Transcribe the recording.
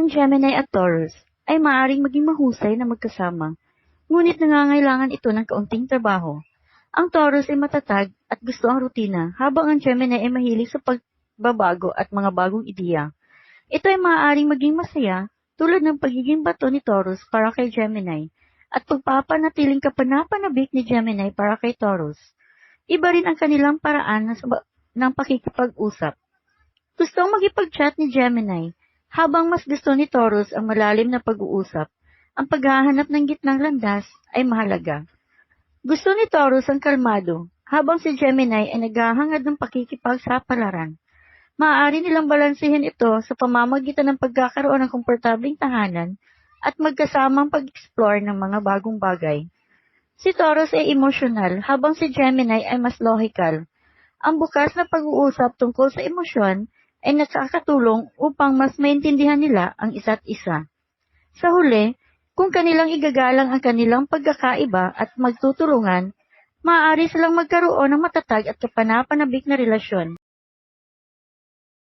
ang Gemini at Taurus ay maaaring maging mahusay na magkasama, ngunit nangangailangan ito ng kaunting trabaho. Ang Taurus ay matatag at gusto ang rutina, habang ang Gemini ay mahilig sa pagbabago at mga bagong ideya. Ito ay maaaring maging masaya tulad ng pagiging bato ni Taurus para kay Gemini at pagpapanatiling kapanapanabik ni Gemini para kay Taurus. Iba rin ang kanilang paraan ng, ng pakikipag-usap. Gustong magipag-chat ni Gemini, habang mas gusto ni Taurus ang malalim na pag-uusap. Ang paghahanap ng gitnang landas ay mahalaga. Gusto ni Taurus ang kalmado, habang si Gemini ay naghahangad ng pakikipagsapalaran. Maaari nilang balansehin ito sa pamamagitan ng pagkakaroon ng komportabling tahanan at magkasamang pag-explore ng mga bagong bagay. Si Taurus ay emosyonal, habang si Gemini ay mas logical. Ang bukas na pag-uusap tungkol sa emosyon ay nakakatulong upang mas maintindihan nila ang isa't isa. Sa huli, kung kanilang igagalang ang kanilang pagkakaiba at magtutulungan, maaari silang magkaroon ng matatag at kapanapanabik na relasyon.